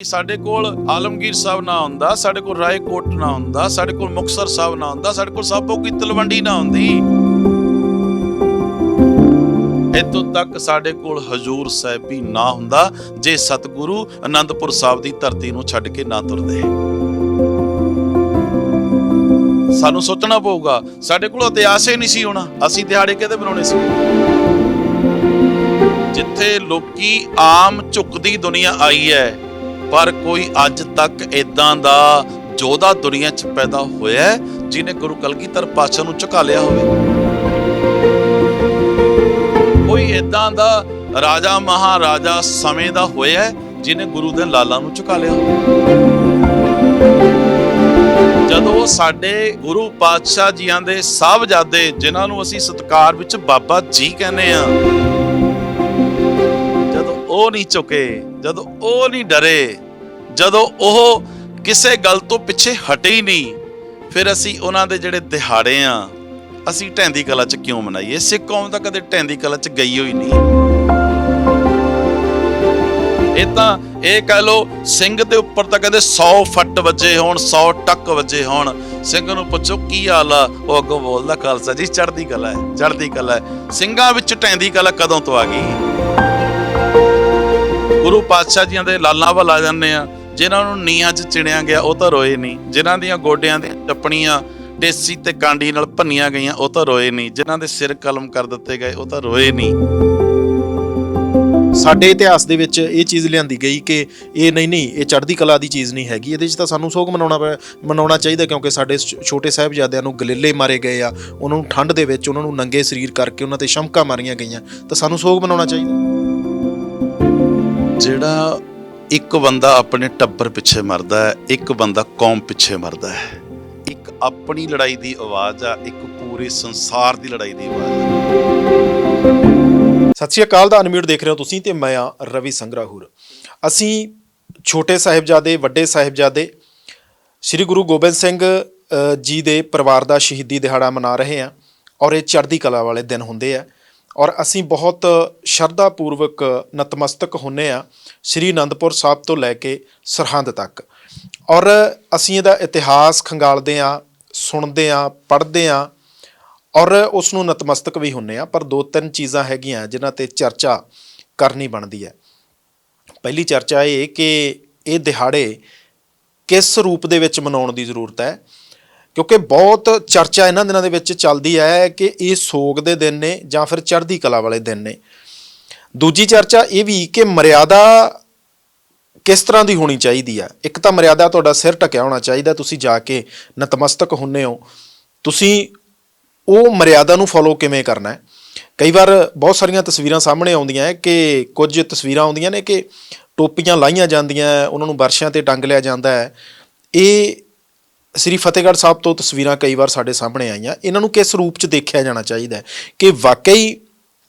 ਸਾਡੇ ਕੋਲ ਆਲਮਗੀਰ ਸਾਹਿਬ ਨਾ ਹੁੰਦਾ, ਸਾਡੇ ਕੋਲ ਰਾਏਕੋਟ ਨਾ ਹੁੰਦਾ, ਸਾਡੇ ਕੋਲ ਮੁਕਤਸਰ ਸਾਹਿਬ ਨਾ ਹੁੰਦਾ, ਸਾਡੇ ਕੋਲ ਸਾਬੋ ਕੀ ਤਲਵੰਡੀ ਨਾ ਹੁੰਦੀ। ਇੱਥੋਂ ਤੱਕ ਸਾਡੇ ਕੋਲ ਹਜੂਰ ਸਾਹਿਬ ਵੀ ਨਾ ਹੁੰਦਾ, ਜੇ ਸਤਿਗੁਰੂ ਆਨੰਦਪੁਰ ਸਾਹਿਬ ਦੀ ਧਰਤੀ ਨੂੰ ਛੱਡ ਕੇ ਨਾ ਤੁਰਦੇ। ਸਾਨੂੰ ਸੋਚਣਾ ਪਊਗਾ, ਸਾਡੇ ਕੋਲ ਇਤਿਹਾਸ ਹੀ ਨਹੀਂ ਸੀ ਹੋਣਾ, ਅਸੀਂ ਦਿਹਾੜੇ ਕਿਹਦੇ ਬਣਾਉਣੇ ਸੀ? ਜਿੱਥੇ ਲੋਕੀ ਆਮ ਝੁਕਦੀ ਦੁਨੀਆ ਆਈ ਹੈ ਪਰ ਕੋਈ ਅੱਜ ਤੱਕ ਇਦਾਂ ਦਾ ਜੋਧਾ ਦੁਨੀਆ 'ਚ ਪੈਦਾ ਹੋਇਆ ਹੈ, ਜਿਹਨੇ ਗੁਰੂ ਕਲਗੀਧਰ ਪਾਤਸ਼ਾਹ ਨੂੰ ਝੁਕਾ ਲਿਆ ਹੋਵੇ। ਕੋਈ ਇਦਾਂ ਦਾ ਰਾਜਾ ਮਹਾਰਾਜਾ ਸਮੇਂ ਦਾ ਹੋਇਆ ਹੈ, ਜਿਹਨੇ ਗੁਰੂ ਦੇ ਲਾਲਾਂ ਨੂੰ ਝੁਕਾ ਲਿਆ ਹੋਵੇ। ਜਦੋਂ ਸਾਡੇ ਗੁਰੂ ਪਾਤਸ਼ਾਹ ਜੀਆਂ ਦੇ ਸਾਹਿਬਜ਼ਾਦੇ ਜਿਨ੍ਹਾਂ ਨੂੰ ਅਸੀਂ ਸਤਿਕਾਰ ਵਿੱਚ ਬਾਬਾ ਜੀ ਕਹਿੰਦੇ ਆ ਜਦੋਂ ਉਹ ਨਹੀਂ ਝੁਕੇ ਜਦੋਂ ਉਹ ਨਹੀਂ ਡਰੇ, ਜਦੋਂ ਉਹ ਕਿਸੇ ਗੱਲ ਤੋਂ ਪਿੱਛੇ ਹਟੇ ਹੀ ਨਹੀਂ, ਫਿਰ ਅਸੀਂ ਉਹਨਾਂ ਦੇ ਜਿਹੜੇ ਦਿਹਾੜੇ ਆ, ਅਸੀਂ ਢੈਂਦੀ ਕਲਾ ਚ ਕਿਉਂ ਮਨਾਈਏ? ਸਿੱਖ ਕੌਮ ਤਾਂ ਕਦੇ ਢੈਂਦੀ ਕਲਾ ਚ ਗਈ ਹੋਈ ਨਹੀਂ। ਇਹ ਤਾਂ ਇਹ ਕਹਿ ਲੋ ਸਿੰਘ ਦੇ ਉੱਪਰ ਤਾਂ ਕਹਿੰਦੇ 100 ਫੱਟ ਵੱਜੇ ਹੋਣ 100 ਟੱਕ ਵੱਜੇ ਹੋਣ। ਸਿੰਘ ਨੂੰ ਪੁੱਛੋ, ਕੀ ਹਾਲ ਆ? ਉਹ ਅੱਗੋਂ ਬੋਲਦਾ, ਖਾਲਸਾ ਜੀ, ਚੜ੍ਹਦੀ ਕਲਾ ਹੈ, ਚੜ੍ਹਦੀ ਕਲਾ ਹੈ। ਸਿੰਘਾਂ ਵਿੱਚ ਢੈਂਦੀ ਕਲਾ ਕਦੋਂ ਤੋਂ ਆ ਗਈ? ਗੁਰੂ ਪਾਤਸ਼ਾਹ ਜੀਆਂ ਦੇ ਲਾਲਾਂ ਵੱਲ ਆ ਜਾਂਦੇ ਆ। ਜਿਨ੍ਹਾਂ ਨੂੰ ਨੀਹਾਂ 'ਚ ਚਿਣਿਆ ਗਿਆ, ਉਹ ਤਾਂ ਰੋਏ ਨਹੀਂ। ਜਿਨ੍ਹਾਂ ਦੀਆਂ ਗੋਡਿਆਂ ਦੀਆਂ ਟੱਪਣੀਆਂ ਦੇਸੀ ਤੇ ਕਾਂਡੀ ਨਾਲ ਭੰਨੀਆਂ ਗਈਆਂ, ਉਹ ਤਾਂ ਰੋਏ ਨਹੀਂ। ਜਿਨ੍ਹਾਂ ਦੇ ਸਿਰ ਕਲਮ ਕਰ ਦਿੱਤੇ ਗਏ, ਉਹ ਤਾਂ ਰੋਏ ਨਹੀਂ। ਸਾਡੇ ਇਤਿਹਾਸ ਦੇ ਵਿੱਚ ਇਹ ਚੀਜ਼ ਲਿਆਂਦੀ ਗਈ ਕਿ ਇਹ ਨਹੀਂ ਨਹੀਂ, ਇਹ ਚੜ੍ਹਦੀ ਕਲਾ ਦੀ ਚੀਜ਼ ਨਹੀਂ ਹੈਗੀ। ਇਹਦੇ 'ਚ ਤਾਂ ਸਾਨੂੰ ਸੋਗ ਮਨਾਉਣਾ ਪੈ- ਮਨਾਉਣਾ ਚਾਹੀਦਾ ਕਿਉਂਕਿ ਸਾਡੇ ਛੋਟੇ ਸਾਹਿਬਜ਼ਾਦਿਆਂ ਨੂੰ ਗਲੇਲੇ ਮਾਰੇ ਗਏ ਆ। ਉਹਨਾਂ ਨੂੰ ਠੰਡ ਦੇ ਵਿੱਚ, ਉਹਨਾਂ ਨੂੰ ਨੰਗੇ ਸਰੀਰ ਕਰਕੇ, ਉਹਨਾਂ ਤੇ ਸ਼ਮਕਾਂ ਮਾਰੀਆਂ ਗਈਆਂ। ਤਾਂ ਸਾਨੂੰ ਸੋਗ ਮਨਾਉਣਾ ਚਾਹੀਦਾ। ਜਿਹੜਾ ਇੱਕ ਬੰਦਾ ਆਪਣੇ ਟੱਬਰ ਪਿੱਛੇ ਮਰਦਾ ਹੈ, ਇੱਕ ਬੰਦਾ ਕੌਮ ਪਿੱਛੇ ਮਰਦਾ ਹੈ। ਇੱਕ ਆਪਣੀ ਲੜਾਈ ਦੀ ਆਵਾਜ਼ ਆ, ਇੱਕ ਪੂਰੇ ਸੰਸਾਰ ਦੀ ਲੜਾਈ ਦੀ ਆਵਾਜ਼ ਸਤਿ ਸ਼੍ਰੀ ਅਕਾਲ, ਦਾ ਅਨਮਿਊਟ ਦੇਖ ਰਹੇ ਹੋ ਤੁਸੀਂ ਤੇ ਮੈਂ ਆ ਰਵੀ ਸੰਗਰਾਹੂਰ। ਅਸੀਂ ਛੋਟੇ ਸਾਹਿਬਜ਼ਾਦੇ, ਵੱਡੇ ਸਾਹਿਬਜ਼ਾਦੇ ਸ੍ਰੀ ਗੁਰੂ ਗੋਬਿੰਦ ਸਿੰਘ ਜੀ ਦੇ ਪਰਿਵਾਰ ਦਾ ਸ਼ਹੀਦੀ ਦਿਹਾੜਾ ਮਨਾ ਰਹੇ ਹਾਂ ਔਰ ਇਹ ਚੜ੍ਹਦੀ ਕਲਾ ਵਾਲੇ ਦਿਨ ਹੁੰਦੇ ਆ। ਔਰ ਅਸੀਂ ਬਹੁਤ ਸ਼ਰਧਾ ਪੂਰਵਕ ਨਤਮਸਤਕ ਹੁੰਨੇ ਆ ਸ੍ਰੀ ਅਨੰਦਪੁਰ ਸਾਹਿਬ ਤੋਂ ਲੈ ਕੇ ਸਰਹੰਦ ਤੱਕ। ਔਰ ਅਸੀਂ ਇਹਦਾ ਇਤਿਹਾਸ ਖੰਗਾਲਦੇ ਆ ਸੁਣਦੇ ਆ ਪੜ੍ਹਦੇ ਆ ਔਰ ਉਸ ਨੂੰ ਨਤਮਸਤਕ ਵੀ ਹੁੰਨੇ ਆ, ਪਰ ਦੋ ਤਿੰਨ ਚੀਜ਼ਾਂ ਹੈਗੀਆਂ ਜਿਨ੍ਹਾਂ ਤੇ ਚਰਚਾ ਕਰਨੀ ਬਣਦੀ ਹੈ। ਪਹਿਲੀ ਚਰਚਾ ਇਹ ਕਿ ਇਹ ਦਿਹਾੜੇ ਕਿਸ ਰੂਪ ਦੇ ਵਿੱਚ ਮਨਾਉਣ ਦੀ ਜ਼ਰੂਰਤ ਹੈ? ਕਿਉਂਕਿ ਬਹੁਤ ਚਰਚਾ ਇਹਨਾਂ ਦਿਨਾਂ ਦੇ ਵਿੱਚ ਚੱਲਦੀ ਹੈ ਕਿ ਇਹ ਸੋਗ ਦੇ ਦਿਨ ਨੇ ਜਾਂ ਫਿਰ ਚੜ੍ਹਦੀ ਕਲਾ ਵਾਲੇ ਦਿਨ ਨੇ। ਦੂਜੀ ਚਰਚਾ ਇਹ ਵੀ ਕਿ ਮਰਿਆਦਾ ਕਿਸ ਤਰ੍ਹਾਂ ਦੀ ਹੋਣੀ ਚਾਹੀਦੀ ਆ? ਇੱਕ ਤਾਂ ਮਰਿਆਦਾ ਤੁਹਾਡਾ ਸਿਰ ਟਕਿਆ ਹੋਣਾ ਚਾਹੀਦਾ, ਤੁਸੀਂ ਜਾ ਕੇ ਨਤਮਸਤਕ ਹੁੰਨੇ ਹੋ। ਤੁਸੀਂ ਉਹ ਮਰਿਆਦਾ ਨੂੰ ਫੋਲੋ ਕਿਵੇਂ ਕਰਨਾ ਹੈ? ਕਈ ਵਾਰ ਬਹੁਤ ਸਾਰੀਆਂ ਤਸਵੀਰਾਂ ਸਾਹਮਣੇ ਆਉਂਦੀਆਂ ਹੈ ਕਿ ਕੁਝ ਤਸਵੀਰਾਂ ਆਉਂਦੀਆਂ ਨੇ ਕਿ ਟੋਪੀਆਂ ਲਾਈਆਂ ਜਾਂਦੀਆਂ, ਉਹਨਾਂ ਨੂੰ ਵਰਸ਼ਿਆਂ ਤੇ ਟੰਗ ਲਿਆ ਜਾਂਦਾ ਹੈ। ਇਹ ਸ੍ਰੀ ਫਤਿਹਗੜ੍ਹ ਸਾਹਿਬ ਤੋਂ ਤਸਵੀਰਾਂ ਕਈ ਵਾਰ ਸਾਡੇ ਸਾਹਮਣੇ ਆਈਆਂ ਇਹਨਾਂ ਨੂੰ ਕਿਸ ਰੂਪ 'ਚ ਦੇਖਿਆ ਜਾਣਾ ਚਾਹੀਦਾ ਹੈ ਕਿ ਵਾਕਈ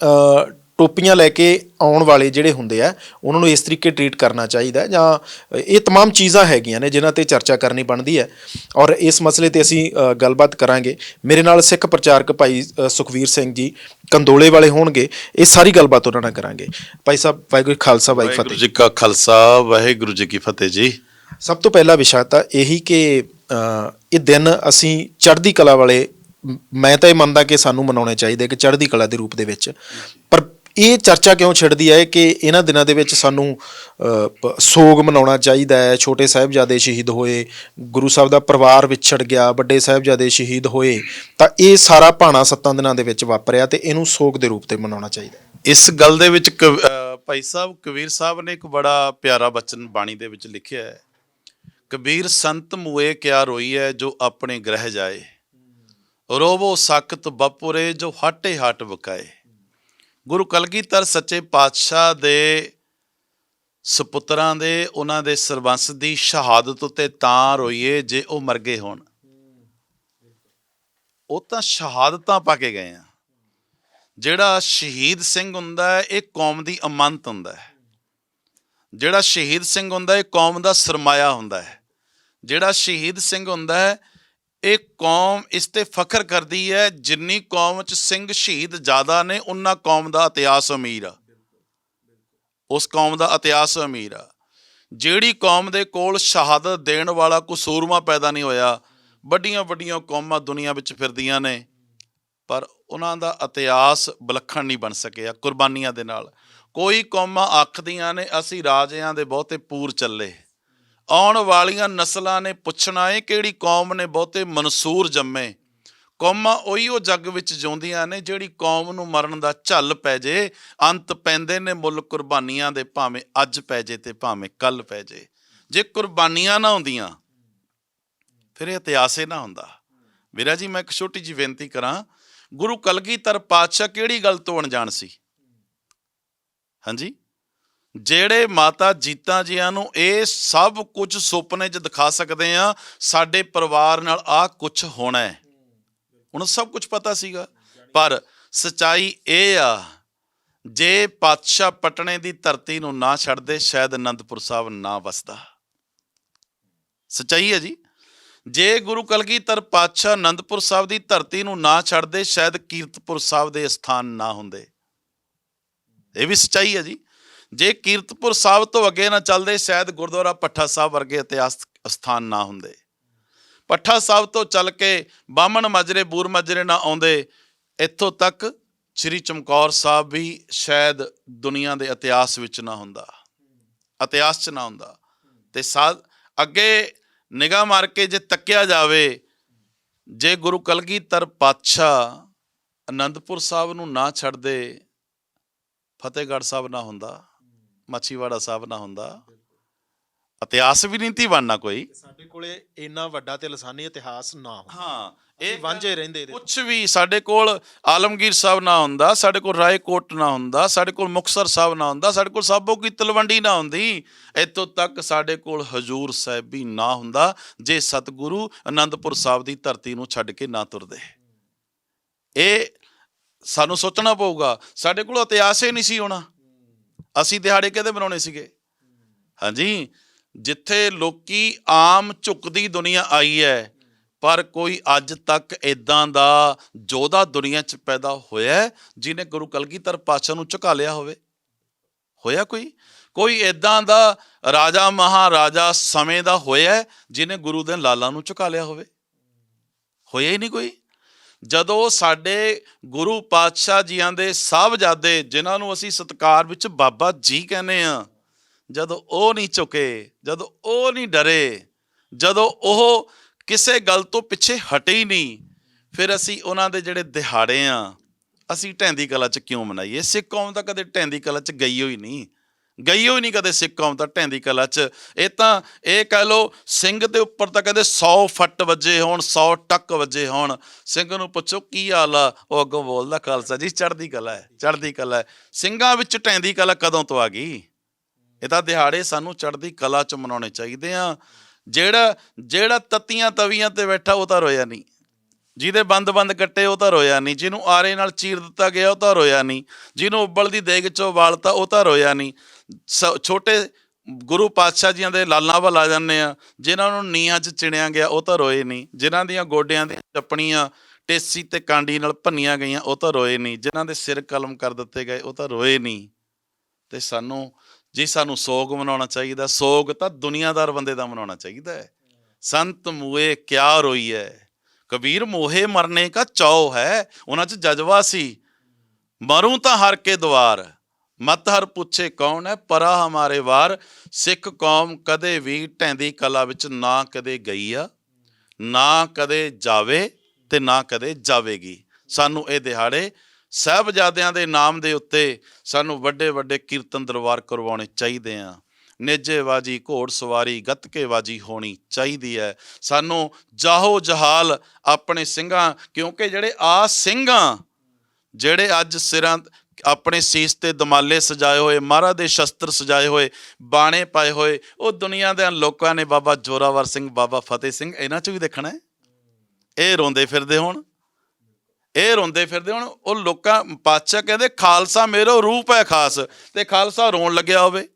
ਅ, ਟੋਪੀਆਂ ਲੈ ਕੇ ਆਉਣ ਵਾਲੇ ਜਿਹੜੇ ਹੁੰਦੇ ਆ ਉਹਨਾਂ ਨੂੰ ਇਸ ਤਰੀਕੇ ਟਰੀਟ ਕਰਨਾ ਚਾਹੀਦਾ ਹੈ ਜਾਂ ਇਹ तमाम ਚੀਜ਼ਾਂ ਹੈਗੀਆਂ ਨੇ ਜਿਨ੍ਹਾਂ ਤੇ ਚਰਚਾ ਕਰਨੀ ਬਣਦੀ ਹੈ ਔਰ ਇਸ ਮਸਲੇ ਤੇ ਅਸੀਂ ਅ, ਗੱਲਬਾਤ ਕਰਾਂਗੇ ਮੇਰੇ ਨਾਲ ਸਿੱਖ ਪ੍ਰਚਾਰਕ ਭਾਈ ਅ, ਸੁਖਵੀਰ ਸਿੰਘ ਜੀ ਕੰਦੋਲੇ ਵਾਲੇ ਹੋਣਗੇ ਇਹ ਸਾਰੀ ਗੱਲਬਾਤ ਉਹਨਾਂ ਨਾਲ ਕਰਾਂਗੇ ਭਾਈ ਸਾਹਿਬ ਵਾਹਿਗੁਰੂ ਜੀ ਖਾਲਸਾ ਵਾਹਿਗੁਰੂ ਵਾਹਿਗੁਰੂ ਫਤਿਹ ਜੀ ਕਾ ਖਾਲਸਾ ਵਾਹਿਗੁਰੂ ਜੀ ਕੀ ਫਤਿਹ ਜੀ ਸਭ ਤੋਂ ਪਹਿਲਾ ਵਿਸ਼ਾ ਤਾਂ ਇਹੀ ਕਿ ਇਹ ਦਿਨ ਅਸੀਂ ਚੜ੍ਹਦੀ ਕਲਾ ਵਾਲੇ, ਮੈਂ ਤਾਂ ਇਹ ਮੰਨਦਾ ਕਿ ਸਾਨੂੰ ਮਨਾਉਣੇ ਚਾਹੀਦੇ ਕਿ ਚੜ੍ਹਦੀ ਕਲਾ ਦੇ ਰੂਪ ਦੇ ਵਿੱਚ। ਪਰ ਇਹ ਚਰਚਾ ਕਿਉਂ ਛਿੜਦੀ ਹੈ ਕਿ ਇਹਨਾਂ ਦਿਨਾਂ ਦੇ ਵਿੱਚ ਸਾਨੂੰ ਸੋਗ ਮਨਾਉਣਾ ਚਾਹੀਦਾ ਹੈ। ਛੋਟੇ ਸਾਹਿਬਜ਼ਾਦੇ ਸ਼ਹੀਦ ਹੋਏ, ਗੁਰੂ ਸਾਹਿਬ ਦਾ ਪਰਿਵਾਰ ਵਿਛੜ ਗਿਆ, ਵੱਡੇ ਸਾਹਿਬਜ਼ਾਦੇ ਸ਼ਹੀਦ ਹੋਏ, ਤਾਂ ਇਹ ਸਾਰਾ ਭਾਣਾ ਸੱਤਾਂ ਦਿਨਾਂ ਦੇ ਵਿੱਚ ਵਾਪਰਿਆ ਤੇ ਇਹਨੂੰ ਸੋਗ ਦੇ ਰੂਪ ਤੇ ਮਨਾਉਣਾ ਚਾਹੀਦਾ ਇਸ ਗੱਲ ਦੇ ਵਿੱਚ ਕਵ- ਭਾਈ ਸਾਹਿਬ, ਕਬੀਰ ਸਾਹਿਬ ਨੇ ਇੱਕ ਬੜਾ ਪਿਆਰਾ ਬਚਨ ਬਾਣੀ ਦੇ ਵਿੱਚ ਲਿਖਿਆ ਹੈ। ਕਬੀਰ ਸੰਤ ਮੂਏ ਕਿਆ ਰੋਈ ਹੈ ਜੋ ਆਪਣੇ ਗ੍ਰਹਿ ਜਾਏ। ਰੋਵੋ ਸਖਤ ਬਪੁਰੇ ਜੋ ਹਟੇ ਹਟ ਬਕਾਏ ਗੁਰੂ ਕਲਗੀਧਰ ਸੱਚੇ ਪਾਤਸ਼ਾਹ ਦੇ ਸੁਪੁੱਤਰਾਂ ਦੇ, ਉਹਨਾਂ ਦੇ ਸਰਬੰਸ ਦੀ ਸ਼ਹਾਦਤ ਉਤੇ ਤਾਂ ਰੋਈਏ ਜੇ ਉਹ ਮਰ ਗਏ ਹੋਣ। ਉਹ ਤਾਂ ਸ਼ਹਾਦਤਾਂ ਪਾ ਕੇ ਗਏ ਆ। ਜਿਹੜਾ ਸ਼ਹੀਦ ਸਿੰਘ ਹੁੰਦਾ ਹੈ, ਇਹ ਕੌਮ ਦੀ ਅਮਨਤ ਹੁੰਦਾ ਹੈ। ਜਿਹੜਾ ਸ਼ਹੀਦ ਸਿੰਘ ਹੁੰਦਾ ਹੈ ਇਹ ਕੌਮ ਦਾ ਸਰਮਾਇਆ ਹੁੰਦਾ ਹੈ। ਜਿਹੜਾ ਸ਼ਹੀਦ ਸਿੰਘ ਹੁੰਦਾ ਹੈ, ਇਹ ਕੌਮ ਇਸ ਤੇ ਫਖਰ ਕਰਦੀ ਹੈ, ਜਿੰਨੀ ਕੌਮ 'ਚ ਸਿੰਘ ਸ਼ਹੀਦ ਜ਼ਿਆਦਾ ਨੇ, ਉਹਨਾਂ ਕੌਮ ਦਾ ਇਤਿਹਾਸ ਅਮੀਰ ਆ। ਉਸ ਕੌਮ ਦਾ ਇਤਿਹਾਸ ਅਮੀਰ ਆ। ਜਿਹੜੀ ਕੌਮ ਦੇ ਕੋਲ ਸ਼ਹਾਦਤ ਦੇਣ ਵਾਲਾ ਕੋਈ ਸੂਰਮਾ ਪੈਦਾ ਨਹੀਂ ਹੋਇਆ, ਵੱਡੀਆਂ ਵੱਡੀਆਂ ਕੌਮਾਂ ਦੁਨੀਆ ਵਿੱਚ ਫਿਰਦੀਆਂ ਨੇ, ਪਰ ਉਹਨਾਂ ਦਾ ਇਤਿਹਾਸ ਵਿਲੱਖਣ ਨਹੀਂ ਬਣ ਸਕਿਆ ਕੁਰਬਾਨੀਆਂ ਦੇ ਨਾਲ। ਕੋਈ ਕੌਮਾਂ ਆਖਦੀਆਂ ਨੇ, ਅਸੀਂ ਰਾਜਿਆਂ ਦੇ ਬਹੁਤੇ ਪੂਰ ਚੱਲੇ। ਆਉਣ ਵਾਲੀਆਂ ਨਸਲਾਂ ਨੇ ਪੁੱਛਣਾ ਏ ਕਿਹੜੀ ਕੌਮ ਨੇ ਬਹੁਤੇ ਮਨਸੂਰ ਜੰਮੇ। ਕੌਮਾਂ ਉਹੀ ਉਹ ਜੱਗ ਵਿੱਚ ਜਿਉਂਦੀਆਂ ਨੇ ਜਿਹੜੀ ਕੌਮ ਨੂੰ ਮਰਨ ਦਾ ਝੱਲ ਪੈ ਜੇ, ਅੰਤ ਪੈਂਦੇ ਨੇ ਮੁੱਲ ਕੁਰਬਾਨੀਆਂ ਦੇ ਭਾਵੇਂ ਅੱਜ ਪੈ ਜੇ ਤੇ ਭਾਵੇਂ ਕੱਲ ਪੈ ਜੇ। ਜੇ ਕੁਰਬਾਨੀਆਂ ਨਾ ਹੁੰਦੀਆਂ, ਫਿਰ ਇਹ ਇਤਿਹਾਸ ਹੀ ਨਾ ਹੁੰਦਾ। ਵੀਰਾ ਜੀ, ਮੈਂ ਇੱਕ ਛੋਟੀ ਜਿਹੀ ਬੇਨਤੀ ਕਰਾਂ, ਗੁਰੂ ਕਲਗੀਧਰ ਪਾਤਸ਼ਾਹ ਕਿਹੜੀ ਗੱਲ ਤੋਂ ਅਣਜਾਣ ਸੀ? ਹਾਂਜੀ? ਜਿਹੜੇ ਮਾਤਾ ਜੀਤਾ ਜੀਆਂ ਨੂੰ ਇਹ ਸਭ ਕੁਝ ਸੁਪਨੇ 'ਚ ਦਿਖਾ ਸਕਦੇ ਆ, ਸਾਡੇ ਪਰਿਵਾਰ ਨਾਲ ਆਹ ਕੁਝ ਹੋਣਾ ਹੈ। ਉਹਨੂੰ ਸਭ ਕੁਝ ਪਤਾ ਸੀਗਾ। ਪਰ ਸਚਾਈ ਇਹ ਆ, ਜੇ ਪਾਤਸ਼ਾਹ ਪਟਣੇ ਦੀ ਧਰਤੀ ਨੂੰ ਨਾ ਛੱਡਦੇ, ਸ਼ਾਇਦ ਅਨੰਦਪੁਰ ਸਾਹਿਬ ਨਾ ਵਸਦਾ। ਸਚਾਈ ਹੈ ਜੀ। ਜੇ ਗੁਰੂ ਕਲਗੀਧਰ ਪਾਤਸ਼ਾਹ ਅਨੰਦਪੁਰ ਸਾਹਿਬ ਦੀ ਧਰਤੀ ਨੂੰ ਨਾ ਛੱਡਦੇ, ਸ਼ਾਇਦ ਕੀਰਤਪੁਰ ਸਾਹਿਬ ਦੇ ਸਥਾਨ ਨਾ ਹੁੰਦੇ। ਇਹ ਵੀ ਸਚਾਈ ਹੈ ਜੀ। ਜੇ ਕੀਰਤਪੁਰ ਸਾਹਿਬ ਤੋਂ ਅੱਗੇ ਨਾ ਚੱਲਦੇ, ਸ਼ਾਇਦ ਗੁਰਦੁਆਰਾ ਪੱਠਾ ਸਾਹਿਬ ਵਰਗੇ ਇਤਿਹਾਸ ਸਥਾਨ ਨਾ ਹੁੰਦੇ। ਪੱਠਾ ਸਾਹਿਬ ਤੋਂ ਚੱਲ ਕੇ ਬਾਹਮਣ ਮਾਜਰੇ, ਬੂਰ ਮਾਜਰੇ ਨਾ ਆਉਂਦੇ, ਇੱਥੋਂ ਤੱਕ ਸ੍ਰੀ ਚਮਕੌਰ ਸਾਹਿਬ ਵੀ ਸ਼ਾਇਦ ਦੁਨੀਆ ਦੇ ਇਤਿਹਾਸ ਵਿੱਚ ਨਾ ਹੁੰਦਾ, ਇਤਿਹਾਸ 'ਚ ਨਾ ਹੁੰਦਾ। ਤੇ ਸਾ ਅੱਗੇ ਨਿਗਾਹ ਮਾਰ ਕੇ ਜੇ ਤੱਕਿਆ ਜਾਵੇ, ਜੇ ਗੁਰੂ ਕਲਗੀਧਰ ਪਾਤਸ਼ਾਹ ਅਨੰਦਪੁਰ ਸਾਹਿਬ ਨੂੰ ਨਾ ਛੱਡਦੇ, ਫਤਿਹਗੜ੍ਹ ਸਾਹਿਬ ਨਾ ਹੁੰਦਾ ਮਾਛੀਵਾੜਾ ਸਾਹਿਬ ਨਾ ਹੁੰਦਾ। ਇਤਿਹਾਸ ਵੀ ਨਹੀਂ ਤੀ ਬਣਨਾ ਕੋਈ। ਸਾਡੇ ਕੋਲੇ ਇੰਨਾ ਵੱਡਾ ਤੇ ਲਸਾਨੀ ਇਤਿਹਾਸ ਨਾ ਹੋ ਹਾਂ ਇਹ ਵਾਂਝੇ ਰਹਿੰਦੇ ਇਹਦੇ। ਕੁਝ ਵੀ ਸਾਡੇ ਕੋਲ ਆਲਮਗੀਰ ਸਾਹਿਬ ਨਾ ਹੁੰਦਾ ਸਾਡੇ ਕੋਲ ਰਾਏਕੋਟ ਨਾ ਹੁੰਦਾ ਸਾਡੇ ਕੋਲ ਮੁਕਤਸਰ ਸਾਹਿਬ ਨਾ ਹੁੰਦਾ ਸਾਡੇ ਕੋਲ ਸਾਬੋ ਕੀ ਤਲਵੰਡੀ ਨਾ ਹੁੰਦੀ ਇੱਥੋਂ ਤੱਕ ਸਾਡੇ ਕੋਲ ਹਜੂਰ ਸਾਹਿਬ ਵੀ ਨਾ ਹੁੰਦਾ ਜੇ ਸਤਿਗੁਰੂ ਆਨੰਦਪੁਰ ਸਾਹਿਬ ਦੀ ਧਰਤੀ ਨੂੰ ਛੱਡ ਕੇ ਨਾ ਤੁਰਦੇ। ਇਹ ਸਾਨੂੰ ਸੋਚਣਾ ਪਊਗਾ ਸਾਡੇ ਕੋਲ ਇਤਿਹਾਸ ਹੀ ਨਹੀਂ ਸੀ ਹੋਣਾ। ਅਸੀਂ ਦਿਹਾੜੇ ਕਿਹਦੇ ਬਣਾਉਣੇ ਸੀਗੇ? ਹਾਂਜੀ, ਜਿੱਥੇ ਲੋਕੀ ਆਮ ਝੁਕਦੀ ਦੁਨੀਆ ਆਈ ਹੈ, ਪਰ ਕੋਈ ਅੱਜ ਤੱਕ ਇਦਾਂ ਦਾ ਜੋਧਾ ਦੁਨੀਆ 'ਚ ਪੈਦਾ ਹੋਇਆ ਜਿਹਨੇ ਗੁਰੂ ਕਲਗੀਧਰ ਪਾਤਸ਼ਾਹ ਨੂੰ ਝੁਕਾ ਲਿਆ ਹੋਵੇ? ਹੋਇਆ ਕੋਈ? ਕੋਈ ਇਦਾਂ ਦਾ ਰਾਜਾ ਮਹਾਰਾਜਾ ਸਮੇਂ ਦਾ ਹੋਇਆ ਜਿਹਨੇ ਗੁਰੂ ਦੇ ਲਾਲਾਂ ਨੂੰ ਝੁਕਾ ਲਿਆ ਹੋਵੇ? ਹੋਇਆ ਹੀ ਨਹੀਂ ਕੋਈ? ਜਦੋਂ ਸਾਡੇ ਗੁਰੂ ਪਾਤਸ਼ਾਹ ਜੀਆਂ ਦੇ ਸਾਹਿਬਜ਼ਾਦੇ, ਜਿਨ੍ਹਾਂ ਨੂੰ ਅਸੀਂ ਸਤਕਾਰ ਵਿੱਚ ਬਾਬਾ ਜੀ ਕਹਿੰਦੇ ਆ ਜਦੋਂ ਉਹ ਨਹੀਂ ਝੁਕੇ, ਜਦੋਂ ਉਹ ਨਹੀਂ ਡਰੇ, ਜਦੋਂ ਉਹ ਕਿਸੇ ਗੱਲ ਤੋਂ ਪਿੱਛੇ ਹਟੇ ਹੀ ਨਹੀਂ, ਫਿਰ ਅਸੀਂ ਉਹਨਾਂ ਦੇ ਜਿਹੜੇ ਦਿਹਾੜੇ ਆ ਅਸੀਂ ਢੈਂਦੀ ਕਲਾ ਚ ਕਿਉਂ ਮਨਾਈਏ? ਸਿੱਖ ਕੌਮ ਤਾਂ ਕਦੇ ਢੈਂਦੀ ਕਲਾ ਚ ਗਈ ਹੋਈ ਨਹੀਂ। ਗਈ ਹੋਈ ਨਹੀਂ ਕਦੇ ਸਿੱਖ ਕੌਮ ਤਾਂ ਢੈਂਦੀ ਕਲਾ ਚ। ਇਹ ਤਾਂ ਇਹ ਕਹਿ ਲੋ ਸਿੰਘ ਦੇ ਉੱਪਰ ਤਾਂ ਕਹਿੰਦੇ 100 ਫੱਟ ਵੱਜੇ ਹੋਣ 100 ਟੱਕ ਵੱਜੇ ਹੋਣ। ਸਿੰਘ ਨੂੰ ਪੁੱਛੋ, ਕੀ ਹਾਲ ਆ? ਉਹ ਅੱਗੋਂ ਬੋਲਦਾ, ਖਾਲਸਾ ਜੀ, ਚੜ੍ਹਦੀ ਕਲਾ ਹੈ, ਚੜ੍ਹਦੀ ਕਲਾ ਹੈ। ਸਿੰਘਾਂ ਵਿੱਚ ਢੈਂਦੀ ਕਲਾ ਕਦੋਂ ਤੋਂ ਆ ਗਈ? ਇਹ ਤਾਂ ਦਿਹਾੜੇ ਸਾਨੂੰ ਚੜ੍ਹਦੀ ਕਲਾ ਚ ਮਨਾਉਣੇ ਚਾਹੀਦੇ ਆ। ਜਿਹੜਾ ਜਿਹੜਾ ਤਤੀਆਂ ਤਵੀਆਂ ਤੇ ਬੈਠਾ, ਉਹ ਤਾਂ ਰੋਇਆ ਨਹੀਂ। ਜਿਹਦੇ ਬੰਦ-ਬੰਦ ਕੱਟੇ, ਉਹ ਤਾਂ ਰੋਇਆ ਨਹੀਂ। ਜਿਹਨੂੰ ਆਰੇ ਨਾਲ ਚੀਰ ਦਿੱਤਾ ਗਿਆ, ਉਹ ਤਾਂ ਰੋਇਆ ਨਹੀਂ। ਜਿਹਨੂੰ ਉਬਲਦੀ ਦੇਗ ਚੋਂ ਵਾਲਤਾ ਉਹ ਤਾਂ ਰੋਇਆ ਨਹੀਂ। ਛੋਟੇ ਗੁਰੂ ਪਾਤਸ਼ਾਹ ਜੀਆਂ ਦੇ ਲਾਲਾਂ ਵੱਲ ਆ ਜਾਂਦੇ ਆ, ਜਿਨ੍ਹਾਂ ਨੂੰ ਨੀਹਾਂ 'ਚ ਚਿਣਿਆ ਗਿਆ, ਉਹ ਤਾਂ ਰੋਏ ਨਹੀਂ। ਜਿਨ੍ਹਾਂ ਦੀਆਂ ਗੋਡਿਆਂ ਦੀਆਂ ਚੱਪਣੀਆਂ ਟੇਸੀ ਤੇ ਕਾਂਡੀ ਨਾਲ ਭੰਨੀਆਂ ਗਈਆਂ, ਉਹ ਤਾਂ ਰੋਏ ਨਹੀਂ। ਜਿਨ੍ਹਾਂ ਦੇ ਸਿਰ ਕਲਮ ਕਰ ਦਿੱਤੇ ਗਏ, ਉਹ ਤਾਂ ਰੋਏ ਨਹੀਂ। ਤੇ ਸਾਨੂੰ, ਜੇ ਸਾਨੂੰ ਸੋਗ ਮਨਾਉਣਾ ਚਾਹੀਦਾ। ਸੋਗ ਤਾਂ ਦੁਨੀਆਦਾਰ ਬੰਦੇ ਦਾ ਮਨਾਉਣਾ ਚਾਹੀਦਾ ਹੈ। ਸੰਤ ਮੂਏ ਕਿਆ ਰੋਈ ਹੈ ਕਬੀਰ ਮੋਹੇ ਮਰਨੇ ਕਾ ਚਾਉ ਹੈ? ਉਹਨਾਂ 'ਚ ਜਜ਼ਬਾ ਸੀ। ਮਰੂ ਤਾਂ ਹਰ ਕੇ ਦਵਾਰ। ਮਤ ਹਰ ਪੁੱਛੇ ਕੌਣ ਹੈ? ਪਰਾ ਹਮਾਰੇ ਵਾਰ, ਸਿੱਖ ਕੌਮ ਕਦੇ ਵੀ ਢੈਂਦੀ ਕਲਾ ਵਿੱਚ ਨਾ ਕਦੇ ਗਈ ਆ। ਨਾ ਕਦੇ ਜਾਵੇ ਤੇ ਨਾ ਕਦੇ ਜਾਵੇਗੀ। ਸਾਨੂੰ ਇਹ ਦਿਹਾੜੇ ਸਾਹਿਬਜ਼ਾਦਿਆਂ ਦੇ ਨਾਮ ਦੇ ਉੱਤੇ ਸਾਨੂੰ ਵੱਡੇ ਵੱਡੇ ਕੀਰਤਨ ਦਰਬਾਰ ਕਰਵਾਉਣੇ ਚਾਹੀਦੇ ਆ। ਨੇਜੇਬਾਜੀ ਘੋੜ ਸਵਾਰੀ ਗੱਤਕੇਬਾਜੀ ਹੋਣੀ ਚਾਹੀਦੀ ਹੈ। ਸਾਨੂੰ ਜਾਹੋ ਜਹਾਲ ਆਪਣੇ ਸਿੰਘਾਂ, ਕਿਉਂਕਿ ਜਿਹੜੇ ਆ ਸਿੰਘਾਂ, ਜਿਹੜੇ ਅੱਜ ਸਿਰਾਂ ਆਪਣੇ ਸੀਸ ਤੇ ਦਮਾਲੇ ਸਜਾਏ ਹੋਏ, ਮਹਾਰਾਜ ਦੇ ਸ਼ਸਤਰ ਸਜਾਏ ਹੋਏ, ਬਾਣੇ ਪਾਏ ਹੋਏ, ਉਹ ਦੁਨੀਆ ਦੇ ਲੋਕਾਂ ਨੇ ਬਾਬਾ ਜੋਰਾਵਰ ਸਿੰਘ, ਬਾਬਾ ਫਤਿਹ ਸਿੰਘ, ਇਹਨਾਂ 'ਚ ਵੀ ਦੇਖਣਾ ਹੈ? ਇਹ ਰੋਂਦੇ ਫਿਰਦੇ ਹੋਣ। ਇਹ ਰੋਂਦੇ ਫਿਰਦੇ ਹੋਣ, ਉਹ ਲੋਕਾਂ, ਪਾਤਸ਼ਾਹ ਕਹਿੰਦੇ, ਖਾਲਸਾ ਮੇਰੋ ਰੂਪ ਹੈ ਖਾਸ, ਤੇ ਖਾਲਸਾ ਰੋਣ ਲੱਗਿਆ ਹੋਵੇ।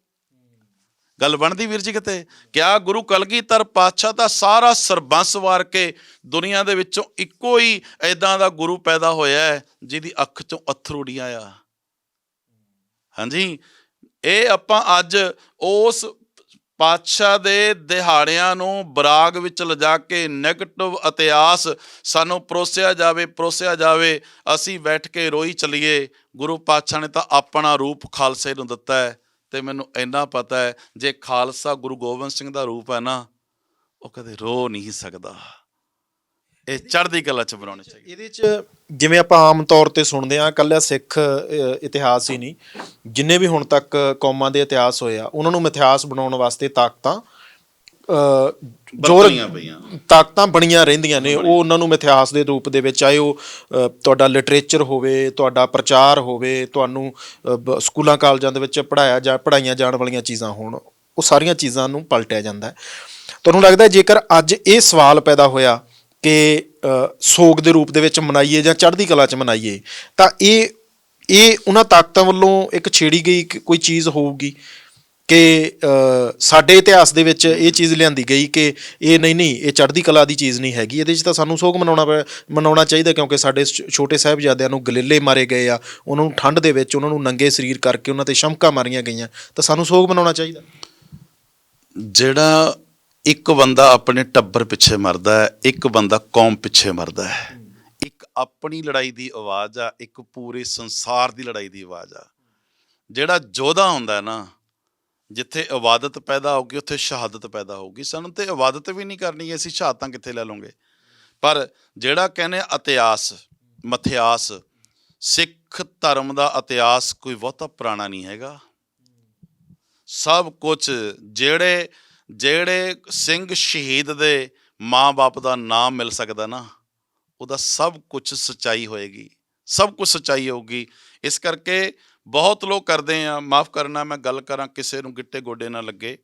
ਗੱਲ ਬਣਦੀ ਵੀਰ ਜੀ ਕਿਤੇ? ਕਿਆ ਗੁਰੂ ਕਲਗੀਧਰ ਪਾਤਸ਼ਾਹ ਦਾ ਸਾਰਾ ਸਰਬੰਸ ਵਾਰ ਕੇ ਦੁਨੀਆ ਦੇ ਵਿੱਚੋਂ ਇੱਕੋ ਹੀ ਐਦਾਂ ਦਾ ਗੁਰੂ ਪੈਦਾ ਹੋਇਆ ਹੈ, ਜਿਹਦੀ ਅੱਖ ਚੋਂ ਅਥਰੂੜੀਆਂ ਆ? ਹਾਂਜੀ। ਇਹ ਆਪਾਂ ਅੱਜ ਉਸ ਪਾਤਸ਼ਾਹ ਦੇ ਦਿਹਾੜਿਆਂ ਨੂੰ ਬਰਾਗ ਵਿੱਚ ਲਿਜਾ ਕੇ 네ਗੇਟਿਵ ਇਤਿਹਾਸ ਸਾਨੂੰ ਪਰੋਸਿਆ ਜਾਵੇ ਪਰੋਸਿਆ ਜਾਵੇ, ਅਸੀਂ ਬੈਠ ਕੇ ਰੋਈ ਚਲੀਏ। ਗੁਰੂ ਪਾਤਸ਼ਾਹ ਨੇ ਤਾਂ ਆਪਣਾ ਰੂਪ ਖਾਲਸੇ ਨੂੰ ਦਿੱਤਾ ਹੈ ਤੇ ਮੈਨੂੰ ਇੰਨਾ ਪਤਾ ਹੈ, ਜੇ ਖਾਲਸਾ ਗੁਰੂ ਗੋਬਿੰਦ ਸਿੰਘ ਦਾ ਰੂਪ ਹੈ ਨਾ, ਉਹ ਕਦੇ ਰੋ ਨਹੀਂ ਸਕਦਾ। ਇਹ ਚੜ੍ਹਦੀ ਕਲਾ ਚ ਬਣਾਉਣੇ ਚਾਹੀਦੇ। ਇਹਦੇ ਚ ਜਿਵੇਂ ਆਪਾਂ ਆਮ ਤੌਰ ਤੇ ਸੁਣਦੇ ਆ ਕੱਲਾ ਸਿੱਖ ਅ, ਇਤਿਹਾਸ ਹੀ ਨਹੀਂ। ਜਿੰਨੇ ਵੀ ਹੁਣ ਤੱਕ ਕੌਮਾਂ ਦੇ ਇਤਿਹਾਸ ਹੋਏ ਆ ਉਹਨਾਂ ਨੂੰ ਮਿਥਿਹਾਸ ਬਣਾਉਣ ਵਾਸਤੇ ਤਾਕਤਾਂ ਅ, ਜ਼ੋਰ ਵਰਤਣੀਆਂ ਪਈਆਂ। ਤਾਕਤਾਂ ਬਣੀਆਂ ਰਹਿੰਦੀਆਂ ਨੇ। ਉਹ ਉਹਨਾਂ ਨੂੰ ਮਿਥਿਹਾਸ ਦੇ ਰੂਪ ਦੇ ਵਿੱਚ ਚਾਹੇ ਉਹ ਅ, ਤੁਹਾਡਾ ਲਿਟਰੇਚਰ ਹੋਵੇ ਤੁਹਾਡਾ ਪ੍ਰਚਾਰ ਹੋਵੇ ਤੁਹਾਨੂੰ ਅ, ਬ- ਸਕੂਲਾਂ ਕਾਲਜਾਂ ਦੇ ਵਿੱਚ ਪੜਾਇਆ ਜਾ ਪੜਾਈਆਂ ਜਾਣ ਵਾਲੀਆਂ ਚੀਜ਼ਾਂ ਹੋਣ ਉਹ ਸਾਰੀਆਂ ਚੀਜ਼ਾਂ ਨੂੰ ਪਲਟਿਆ ਜਾਂਦਾ ਹੈ। ਤੁਹਾਨੂੰ ਲੱਗਦਾ ਹੈ ਜੇਕਰ ਅੱਜ ਇਹ ਸਵਾਲ ਪੈਦਾ ਹੋਇਆ ਕਿ ਸੋਗ ਦੇ ਰੂਪ ਦੇ ਵਿੱਚ ਮਨਾਈਏ ਜਾਂ ਚੜ੍ਹਦੀ ਕਲਾ 'ਚ ਮਨਾਈਏ, ਤਾਂ ਇਹ ਇਹ ਉਹਨਾਂ ਤਾਕਤਾਂ ਵੱਲੋਂ ਇੱਕ ਛੇੜੀ ਗਈ ਕੋਈ ਚੀਜ਼ ਹੋਊਗੀ ਕਿ ਸਾਡੇ ਇਤਿਹਾਸ ਦੇ ਵਿੱਚ ਇਹ ਚੀਜ਼ ਲਿਆਂਦੀ ਗਈ ਕਿ ਇਹ ਨਹੀਂ ਨਹੀਂ, ਇਹ ਚੜ੍ਹਦੀ ਕਲਾ ਦੀ ਚੀਜ਼ ਨਹੀਂ ਹੈਗੀ, ਇਹਦੇ 'ਚ ਤਾਂ ਸਾਨੂੰ ਸੋਗ ਮਨਾਉਣਾ ਪੈ- ਮਨਾਉਣਾ ਚਾਹੀਦਾ ਕਿਉਂਕਿ ਸਾਡੇ ਛ- ਛੋਟੇ ਸਾਹਿਬਜ਼ਾਦਿਆਂ ਨੂੰ ਗਲੇਲੇ ਮਾਰੇ ਗਏ ਆ, ਉਹਨਾਂ ਨੂੰ ਠੰਡ ਦੇ ਵਿੱਚ, ਉਹਨਾਂ ਨੂੰ ਨੰਗੇ ਸਰੀਰ ਕਰਕੇ ਉਹਨਾਂ ਤੇ ਸ਼ਮਕਾਂ ਮਾਰੀਆਂ ਗਈਆਂ, ਤਾਂ ਸਾਨੂੰ ਸੋਗ ਮਨਾਉਣਾ ਚਾਹੀਦਾ। ਜਿਹੜਾ ਇੱਕ ਬੰਦਾ ਆਪਣੇ ਟੱਬਰ ਪਿੱਛੇ ਮਰਦਾ ਹੈ, ਇੱਕ ਬੰਦਾ ਕੌਮ ਪਿੱਛੇ ਮਰਦਾ ਹੈ। ਇੱਕ ਆਪਣੀ ਲੜਾਈ ਦੀ ਆਵਾਜ਼ ਆ, ਇੱਕ ਪੂਰੇ ਸੰਸਾਰ ਦੀ ਲੜਾਈ ਦੀ ਆਵਾਜ਼ ਆ। ਜਿਹੜਾ ਯੋਧਾ ਹੁੰਦਾ ਨਾ, ਜਿੱਥੇ ਇਬਾਦਤ ਪੈਦਾ ਹੋਊਗੀ, ਉੱਥੇ ਸ਼ਹਾਦਤ ਪੈਦਾ ਹੋਊਗੀ। ਸਾਨੂੰ ਤੇ ਇਬਾਦਤ ਵੀ ਨਹੀਂ ਕਰਨੀ, ਅਸੀਂ ਸ਼ਹਾਦਤਾਂ ਕਿੱਥੇ ਲੈ ਲਵਾਂਗੇ? ਪਰ ਜਿਹੜਾ ਕਹਿੰਦੇ ਇਤਿਹਾਸ ਮਥਿਆਸ, ਸਿੱਖ ਧਰਮ ਦਾ ਇਤਿਹਾਸ ਕੋਈ ਬਹੁਤਾ ਪੁਰਾਣਾ ਨਹੀਂ ਹੈਗਾ। ਸਭ ਕੁਝ ਜਿਹੜੇ ਜਿਹੜੇ ਸਿੰਘ ਸ਼ਹੀਦ ਦੇ ਮਾਂ-ਬਾਪ ਦਾ ਨਾਮ ਮਿਲ ਸਕਦਾ ਨਾ, ਉਹਦਾ ਸਭ ਕੁਝ ਸਚਾਈ ਹੋਏਗੀ, ਸਭ ਕੁਝ ਸਚਾਈ ਹੋਊਗੀ। ਇਸ ਕਰਕੇ ਬਹੁਤ ਲੋਕ ਕਰਦੇ ਆ, ਮਾਫ ਕਰਨਾ, ਮੈਂ ਗੱਲ ਕਰਾਂ ਕਿਸੇ ਨੂੰ ਗਿੱਟੇ ਗੋਡੇ ਨਾ ਲੱਗੇ।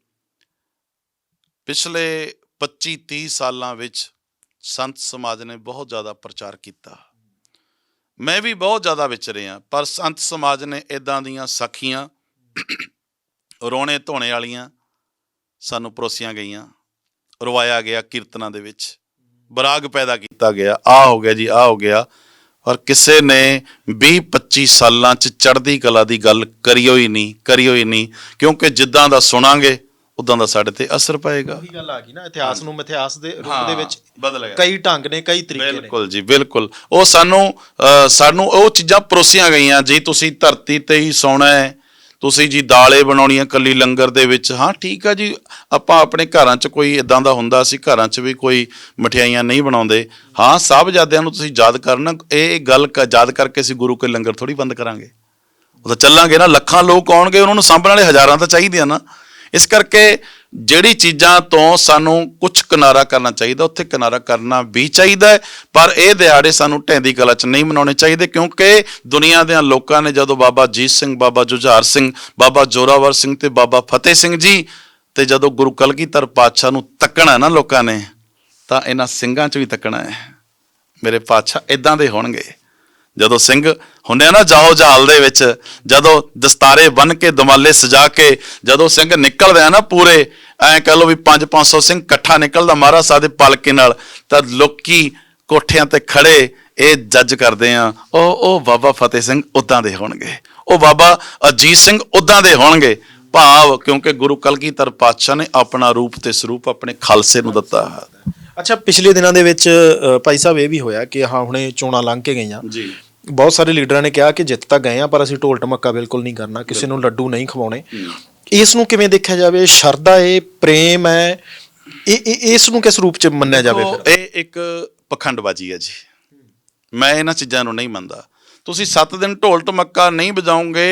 ਪਿਛਲੇ 25 30 ਸਾਲਾਂ ਵਿੱਚ ਸੰਤ ਸਮਾਜ ਨੇ ਬਹੁਤ ਜ਼ਿਆਦਾ ਪ੍ਰਚਾਰ ਕੀਤਾ। ਮੈਂ ਵੀ ਬਹੁਤ ਜ਼ਿਆਦਾ ਵਿਚਰਿਆ ਪਰ ਸੰਤ ਸਮਾਜ ਨੇ ਇਦਾਂ ਦੀਆਂ ਸਾਖੀਆਂ ਰੋਣੇ ਧੋਣੇ ਵਾਲੀਆਂ ਸਾਨੂੰ ਪਰੋਸੀਆਂ ਗਈਆਂ ਰਵਾਇਆ ਗਿਆ ਕੀਰਤਨਾਂ ਦੇ ਵਿੱਚ। ਬਰਾਗ ਪੈਦਾ ਕੀਤਾ ਗਿਆ ਆ ਹੋ ਗਿਆ ਜੀ ਆ ਹੋ ਗਿਆ। ਔਰ ਕਿਸੇ ਨੇ 20 25 ਸਾਲਾਂ ਚ ਚੜ੍ਹਦੀ ਕਲਾ ਦੀ ਗੱਲ ਕਰੀਓ ਹੀ ਨਹੀਂ ਕਰੀਓ ਹੀ ਨਹੀਂ ਕਿਉਂਕਿ ਜਿੱਦਾਂ ਦਾ ਸੁਣਾਂਗੇ ਉਦਾਂ ਦਾ ਸਾਡੇ ਤੇ ਅਸਰ ਪਏਗਾ। ਉਹੀ ਗੱਲ ਆ ਗਈ ਨਾ ਇਤਿਹਾਸ ਨੂੰ ਮਿਥਿਹਾਸ ਦੇ ਰੂਪ ਦੇ ਵਿੱਚ ਬਦਲ ਗਿਆ। ਕਈ ਢੰਗ ਨੇ ਕਈ ਤਰੀਕੇ ਨੇ। ਬਿਲਕੁਲ ਜੀ ਬਿਲਕੁਲ। ਉਹ ਸਾਨੂੰ ਸਾਨੂੰ ਉਹ ਚੀਜ਼ਾਂ ਪਰੋਸੀਆਂ ਗਈਆਂ ਜੀ ਤੁਸੀਂ ਧਰਤੀ ਤੇ ਹੀ ਸੌਣਾ ਹੈ ਤੁਸੀਂ ਜੀ ਦਾਲੇ ਬਣਾਉਣੀਆਂ ਕੱਲੀ ਲੰਗਰ ਦੇ ਵਿੱਚ, ਹਾਂ, ਠੀਕ ਆ ਜੀ। ਆਪਾਂ ਆਪਣੇ ਘਰਾਂ 'ਚ ਕੋਈ ਇਦਾਂ ਦਾ ਹੁੰਦਾ ਸੀ, ਘਰਾਂ 'ਚ ਵੀ ਕੋਈ ਮਠਿਆਈਆਂ ਨਹੀਂ ਬਣਾਉਂਦੇ। ਹਾਂ ਸਾਹਿਬਜ਼ਾਦਿਆਂ ਨੂੰ ਤੁਸੀਂ ਯਾਦ ਕਰਨਾ, ਇਹ ਗੱਲ ਕ- ਯਾਦ ਕਰਕੇ ਅਸੀਂ ਗੁਰੂ ਕੇ ਲੰਗਰ ਥੋੜੀ ਬੰਦ ਕਰਾਂਗੇ। ਉਹ ਤਾਂ ਚੱਲਾਂਗੇ ਨਾ, ਲੱਖਾਂ ਲੋਕ ਆਉਣਗੇ, ਉਹਨਾਂ ਨੂੰ ਸਾਂਭਣ ਵਾਲੇ ਹਜ਼ਾਰਾਂ ਤਾਂ ਚਾਹੀਦੇ ਆ ਨਾ। ਇਸ ਕਰਕੇ ਜਿਹੜੀ ਚੀਜ਼ਾਂ ਤੋਂ ਸਾਨੂੰ ਕੁਝ ਕਿਨਾਰਾ ਕਰਨਾ ਚਾਹੀਦਾ, ਉੱਥੇ ਕਿਨਾਰਾ ਕਰਨਾ ਵੀ ਚਾਹੀਦਾ ਪਰ ਇਹ ਦਿਹਾੜੇ ਸਾਨੂੰ ਢੈਂਦੀ ਕਲਾ 'ਚ ਨਹੀਂ ਮਨਾਉਣੇ ਚਾਹੀਦੇ, ਕਿਉਂਕਿ ਦੁਨੀਆ ਦੇ ਲੋਕਾਂ ਨੇ ਜਦੋਂ ਬਾਬਾ ਜੀਤ ਸਿੰਘ, ਬਾਬਾ ਜੁਝਾਰ ਸਿੰਘ, ਬਾਬਾ ਜੋਰਾਵਰ ਸਿੰਘ ਤੇ ਬਾਬਾ ਫਤਿਹ ਸਿੰਘ ਜੀ ਤੇ ਜਦੋਂ ਗੁਰੂ ਕਲਗੀਧਰ ਪਾਤਸ਼ਾਹ ਨੂੰ ਤੱਕਣਾ ਨਾ ਲੋਕਾਂ ਨੇ, ਤਾਂ ਇਹਨਾਂ ਸਿੰਘਾਂ 'ਚ ਵੀ ਤੱਕਣਾ ਹੈ। ਮੇਰੇ ਪਾਤਸ਼ਾਹ ਇਦਾਂ ਦੇ ਹੋਣਗੇ। ਜਦੋਂ ਸਿੰਘ ਹੁੰਦੇ ਆ ਨਾ ਜਾਓ ਜਹਾਲ ਦੇ ਵਿੱਚ ਜਦੋਂ ਦਸਤਾਰੇ ਬੰਨ ਕੇ ਦਮਾਲੇ ਸਜਾ ਕੇ ਜਦੋਂ ਸਿੰਘ ਨਿਕਲਦੇ ਆ ਨਾ ਪੂਰੇ ਐਂ ਕਹ ਲੋ ਵੀ 5-500 ਸਿੰਘ ਇਕੱਠਾ ਨਿਕਲਦਾ ਮਹਾਰਾਜ ਸਾਹਿਬ ਦੇ ਪਲਕੇ ਨਾਲ ਤਾਂ ਲੋਕੀ ਕੋਠਿਆਂ ਤੇ ਖੜੇ ਇਹ ਜੱਜ ਕਰਦੇ ਆ ਉਹ ਉਹ ਬਾਬਾ ਫਤਿਹ ਸਿੰਘ ਉਦਾਂ ਦੇ ਹੋਣਗੇ ਉਹ ਬਾਬਾ ਅਜੀਤ ਸਿੰਘ ਉਦਾਂ ਦੇ ਹੋਣਗੇ। ਭਾਵ ਕਿਉਂਕਿ ਗੁਰੂ ਕਲਗੀਧਰ ਪਾਤਸ਼ਾਹ ਨੇ ਆਪਣਾ ਰੂਪ ਤੇ ਸਰੂਪ ਆਪਣੇ ਖਾਲਸੇ ਨੂੰ ਦਿੱਤਾ। ਅੱਛਾ ਪਿਛਲੇ ਦਿਨਾਂ ਦੇ ਵਿੱਚ ਭਾਈ ਸਾਹਿਬ ਇਹ ਵੀ ਹੋਇਆ ਕਿ ਹਾਂ ਹੁਣੇ ਚੋਣਾਂ ਲੰਘ ਕੇ ਗਈਆਂ। ਜੀ। ਬਹੁਤ ਸਾਰੇ ਲੀਡਰਾਂ ਨੇ ਕਿਹਾ ਕਿ ਜਿੱਤ ਤਾਂ ਗਏ ਆ ਪਰ ਅਸੀਂ ਢੋਲ ਟਮੱਕਾ ਬਿਲਕੁਲ ਨਹੀਂ ਕਰਨਾ ਕਿਸੇ ਨੂੰ ਲੱਡੂ ਨਹੀਂ ਖਵਾਉਣੇ। ਇਸ ਨੂੰ ਕਿਵੇਂ ਦੇਖਿਆ ਜਾਵੇ? ਸ਼ਰਧਾ ਹੈ ਪ੍ਰੇਮ ਹੈ ਇਹ ਇਸ ਨੂੰ ਕਿਸ ਰੂਪ ਚ ਮੰਨਿਆ ਜਾਵੇ ਇਹ ਇੱਕ ਪਖੰਡਬਾਜ਼ੀ ਹੈ ਜੀ। ਮੈਂ ਇਹਨਾਂ ਚੀਜ਼ਾਂ ਨੂੰ ਨਹੀਂ ਮੰਨਦਾ। ਤੁਸੀਂ 7 ਦਿਨ ਢੋਲ ਟਮੱਕਾ ਨਹੀਂ ਵਜਾਉਂਗੇ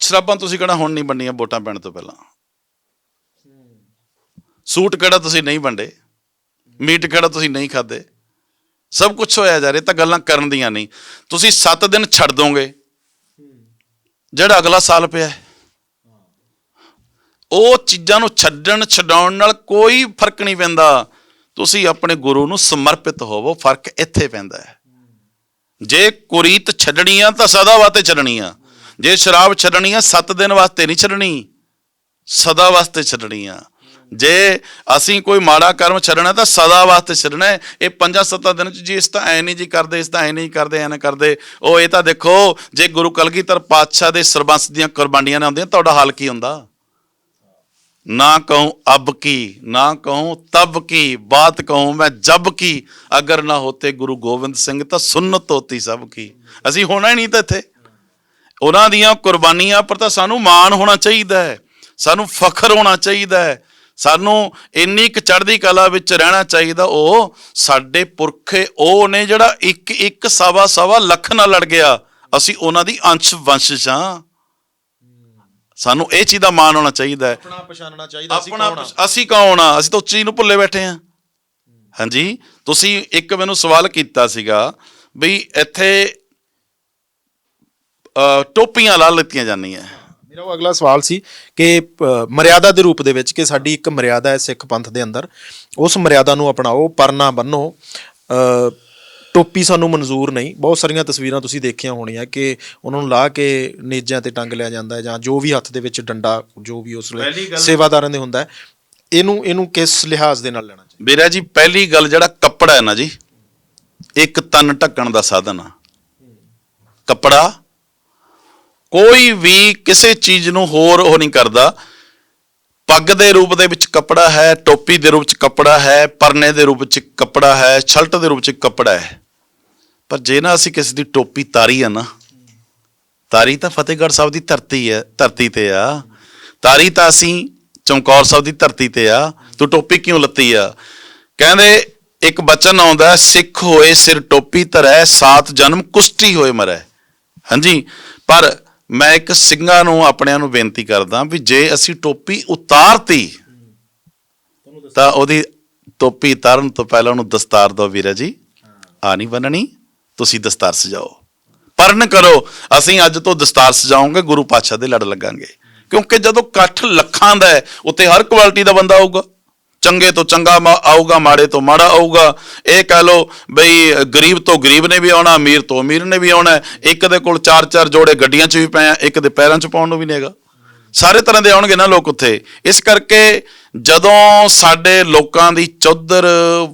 ਸ਼ਰਾਬਾਂ ਤੁਸੀਂ ਕਿਹੜਾ ਹੁਣ ਨਹੀਂ ਵੰਡੀਆਂ ਵੋਟਾਂ ਪੈਣ ਤੋਂ ਪਹਿਲਾਂ? ਸੂਟ ਕਿਹੜਾ ਤੁਸੀਂ ਨਹੀਂ ਵੰਡੇ? ਮੀਟ ਕਿਹੜਾ ਤੁਸੀਂ ਨਹੀਂ ਖਾਦੇ ਸਭ ਕੁਝ ਹੋਇਆ ਜਾ ਰਿਹਾ ਤਾਂ ਗੱਲਾਂ ਕਰਨ ਦੀਆਂ ਨਹੀਂ। ਤੁਸੀਂ 7 ਦਿਨ ਛੱਡ ਦੋਗੇ। ਜਿਹੜਾ ਅਗਲਾ ਸਾਲ ਪਿਆ ਉਹ ਚੀਜ਼ਾਂ ਨੂੰ ਛੱਡਣ, ਛਡਾਉਣ ਨਾਲ ਕੋਈ ਫ਼ਰਕ ਨਹੀਂ ਪੈਂਦਾ। ਤੁਸੀਂ ਆਪਣੇ ਗੁਰੂ ਨੂੰ ਸਮਰਪਿਤ ਹੋਵੋ, ਫ਼ਰਕ ਇੱਥੇ ਪੈਂਦਾ ਹੈ। ਜੇ ਕੁਰੀਤ ਛੱਡਣੀ ਆ, ਤਾਂ ਸਦਾ ਵਾਸਤੇ ਛੱਡਣੀ ਆ। ਜੇ ਸ਼ਰਾਬ ਛੱਡਣੀ ਆ 7 ਦਿਨ ਵਾਸਤੇ ਨਹੀਂ ਛੱਡਣੀ। ਸਦਾ ਵਾਸਤੇ ਛੱਡਣੀ ਆ। ਜੇ ਅਸੀਂ ਕੋਈ ਮਾੜਾ ਕਰਮ ਛੱਡਣਾ ਤਾਂ ਸਦਾ ਵਾਸਤੇ ਛੱਡਣਾ ਇਹ ਪੰਜਾਂ ਸੱਤਾਂ ਦਿਨ ਚ ਜੀ ਇਸ ਤਾਂ ਐ ਨਹੀਂ ਜੀ ਕਰਦੇ, ਇਸ ਤਾਂ ਐ ਨਹੀਂ ਕਰਦੇ, ਐ ਨਾ ਕਰਦੇ। ਉਹ ਇਹ ਤਾਂ ਦੇਖੋ, ਜੇ ਗੁਰੂ ਕਲਗੀਧਰ ਪਾਤਸ਼ਾਹ ਦੇ ਸਰਬੰਸ ਦੀਆਂ ਕੁਰਬਾਨੀਆਂ ਨਾ ਹੁੰਦੀਆਂ, ਤੁਹਾਡਾ ਹਾਲ ਕੀ ਹੁੰਦਾ? ਨਾ ਕਹੂੰ ਅਬ ਕੀ, ਨਾ ਕਹੂੰ ਤਬ ਕੀ, ਬਾਤ ਕਹੂੰ ਮੈਂ ਜਬ ਕੀ। ਅਗਰ ਨਾ ਹੋਤੇ ਗੁਰੂ ਗੋਬਿੰਦ ਸਿੰਘ ਤਾਂ ਸੁਨਨਤ ਹੋਤੀ ਸਭ ਕੀ। ਅਸੀਂ ਹੋਣਾ ਹੀ ਨਹੀਂ ਤਾਂ ਇੱਥੇ। ਉਹਨਾਂ ਦੀਆਂ ਕੁਰਬਾਨੀਆਂ ਪਰ ਤਾਂ ਸਾਨੂੰ ਮਾਣ ਹੋਣਾ ਚਾਹੀਦਾ ਹੈ। ਸਾਨੂੰ ਫਖਰ ਹੋਣਾ ਚਾਹੀਦਾ ਹੈ। ਸਾਨੂੰ ਇੰਨੀ ਕੁ ਚੜ੍ਹਦੀ ਕਲਾ ਵਿੱਚ ਰਹਿਣਾ ਚਾਹੀਦਾ ਉਹ ਸਾਡੇ ਪੁਰਖੇ ਉਹ ਨੇ ਜਿਹੜਾ ਇੱਕ ਇੱਕ ਸਵਾ ਸਵਾ ਲੱਖ ਨਾਲ ਲੜ ਗਿਆ। ਅਸੀਂ ਉਹਨਾਂ ਦੀ ਅੰਸ਼ ਵੰਸ਼ਜ ਹਾਂ ਸਾਨੂੰ ਇਹ ਚੀਜ਼ ਦਾ ਮਾਣ ਹੋਣਾ ਚਾਹੀਦਾ ਹੈ। ਆਪਣਾ ਪਛਾਣਨਾ ਚਾਹੀਦਾ ਸੀ ਆਪਣਾ ਕੌਣ ਆ? ਅਸੀਂ ਕੌਣ ਆ? ਅਸੀਂ ਤਾਂ ਉਸ ਚੀਜ਼ ਨੂੰ ਭੁੱਲੇ ਬੈਠੇ ਆ ਹਾਂਜੀ? ਤੁਸੀਂ ਇੱਕ ਮੈਨੂੰ ਸਵਾਲ ਕੀਤਾ ਸੀਗਾ ਵੀ ਇੱਥੇ ਟੋਪੀਆਂ ਲਾ ਲਿੱਤੀਆਂ ਜਾਂਦੀਆਂ। ਮੇਰਾ ਉਹ ਅਗਲਾ ਸਵਾਲ ਸੀ ਕਿ ਅ, ਮਰਿਆਦਾ ਦੇ ਰੂਪ ਦੇ ਵਿੱਚ ਕਿ ਸਾਡੀ ਇੱਕ ਮਰਿਆਦਾ ਹੈ ਸਿੱਖ ਪੰਥ ਦੇ ਅੰਦਰ ਉਸ ਮਰਿਆਦਾ ਨੂੰ ਅਪਣਾਓ ਪਰਨਾ ਬੰਨੋ। ਅ, ਟੋਪੀ ਸਾਨੂੰ ਮਨਜ਼ੂਰ ਨਹੀਂ। ਬਹੁਤ ਸਾਰੀਆਂ ਤਸਵੀਰਾਂ ਤੁਸੀਂ ਦੇਖੀਆਂ ਹੋਣੀਆਂ ਕਿ ਉਹਨਾਂ ਨੂੰ ਲਾ ਕੇ ਨੇਜਾਂ ਤੇ ਟੰਗ ਲਿਆ ਜਾਂਦਾ ਹੈ ਜਾਂ ਜੋ ਵੀ ਹੱਥ ਦੇ ਵਿੱਚ ਡੰਡਾ ਜੋ ਵੀ ਉਸ ਵੇਲੇ ਸੇਵਾਦਾਰਾਂ ਦੇ ਹੁੰਦਾ ਹੈ ਇਹਨੂੰ ਇਹਨੂੰ ਕਿਸ ਲਿਹਾਜ਼ ਦੇ ਨਾਲ ਲੈਣਾ ਚਾਹੀਦਾ? ਵੀਰਾ ਜੀ ਪਹਿਲੀ ਗੱਲ ਜਿਹੜਾ ਕੱਪੜਾ ਹੈ ਨਾ ਜੀ ਇੱਕ ਤਨ ਢੱਕਣ ਦਾ ਸਾਧਨ ਆ। ਕੱਪੜਾ ਕੋਈ ਵੀ ਕਿਸੇ ਚੀਜ਼ ਨੂੰ ਹੋਰ ਉਹ ਨਹੀਂ ਕਰਦਾ। ਪੱਗ ਦੇ ਰੂਪ ਦੇ ਵਿੱਚ ਕੱਪੜਾ ਹੈ, ਟੋਪੀ ਦੇ ਰੂਪ ਵਿੱਚ ਕੱਪੜਾ ਹੈ, ਪਰਨੇ ਦੇ ਰੂਪ ਵਿੱਚ ਕੱਪੜਾ ਹੈ ਛਲਟ ਦੇ ਰੂਪ ਵਿੱਚ ਕੱਪੜਾ ਹੈ। ਪਰ ਜੇ ਨਾ ਅਸੀਂ ਕਿਸੇ ਦੀ ਟੋਪੀ ਤਾਰੀ ਆ ਨਾ, ਤਾਰੀ ਤਾਂ ਫਤਿਹਗੜ੍ਹ ਸਾਹਿਬ ਦੀ ਧਰਤੀ ਹੈ, ਧਰਤੀ ਤੇ ਆ। ਤਾਰੀ ਤਾਂ ਅਸੀਂ ਚਮਕੌਰ ਸਾਹਿਬ ਦੀ ਧਰਤੀ ਤੇ ਆ। ਤੂੰ ਟੋਪੀ ਕਿਉਂ ਲੱਤੀ ਆ? ਕਹਿੰਦੇ, ਇੱਕ ਬਚਨ ਆਉਂਦਾ ਸਿੱਖ ਹੋਏ ਸਿਰ ਟੋਪੀ ਧਰੈ, ਸਾਤ ਜਨਮ ਕੁਸ਼ਟੀ ਹੋਏ ਮਰੈ। ਹਾਂਜੀ, ਪਰ ਮੈਂ ਇੱਕ ਸਿੰਘਾਂ ਨੂੰ ਆਪਣਿਆਂ ਨੂੰ ਬੇਨਤੀ ਕਰਦਾ ਵੀ ਜੇ ਅਸੀਂ ਟੋਪੀ ਉਤਾਰਤੀ, ਤਾਂ ਉਹਦੀ ਟੋਪੀ ਉਤਾਰਨ ਤੋਂ ਪਹਿਲਾਂ ਉਹਨੂੰ ਦਸਤਾਰ ਦਿਓ ਵੀਰਾ ਜੀ। ਆ ਨਹੀਂ ਬੰਨਣੀ, ਤੁਸੀਂ ਦਸਤਾਰ ਸਜਾਓ। ਪਰਨ ਕਰੋ, ਅਸੀਂ ਅੱਜ ਤੋਂ ਦਸਤਾਰ ਸਜਾਉਂਗੇ, ਗੁਰੂ ਪਾਤਸ਼ਾਹ ਦੇ ਲੜ ਲੱਗਾਂਗੇ। ਕਿਉਂਕਿ ਜਦੋਂ ਇਕੱਠ ਲੱਖਾਂ ਦਾ ਹੈ, ਉੱਥੇ ਹਰ ਕੁਆਲਿਟੀ ਦਾ ਬੰਦਾ ਆਊਗਾ। ਚੰਗੇ ਤੋਂ ਚੰਗਾ ਮਾ- ਆਊਗਾ, ਮਾੜੇ ਤੋਂ ਮਾੜਾ ਆਊਗਾ। ਇਹ ਕਹਿ ਲੋ ਬਈ ਗਰੀਬ ਤੋਂ ਗਰੀਬ ਨੇ ਵੀ ਆਉਣਾ, ਅਮੀਰ ਤੋਂ ਅਮੀਰ ਨੇ ਵੀ ਆਉਣਾ। ਇੱਕ ਦੇ ਕੋਲ ਚਾਰ ਚਾਰ ਜੋੜੇ ਗੱਡੀਆਂ 'ਚ ਵੀ ਪਏ ਆ, ਇੱਕ ਦੇ ਪੈਰਾਂ 'ਚ ਪਾਉਣ ਨੂੰ ਵੀ ਨਹੀਂ ਹੈਗਾ। ਸਾਰੇ ਤਰ੍ਹਾਂ ਦੇ ਆਉਣਗੇ ਨਾ ਲੋਕ ਉੱਥੇ। ਇਸ ਕਰਕੇ ਜਦੋਂ ਸਾਡੇ ਲੋਕਾਂ ਦੀ ਚੌਧਰ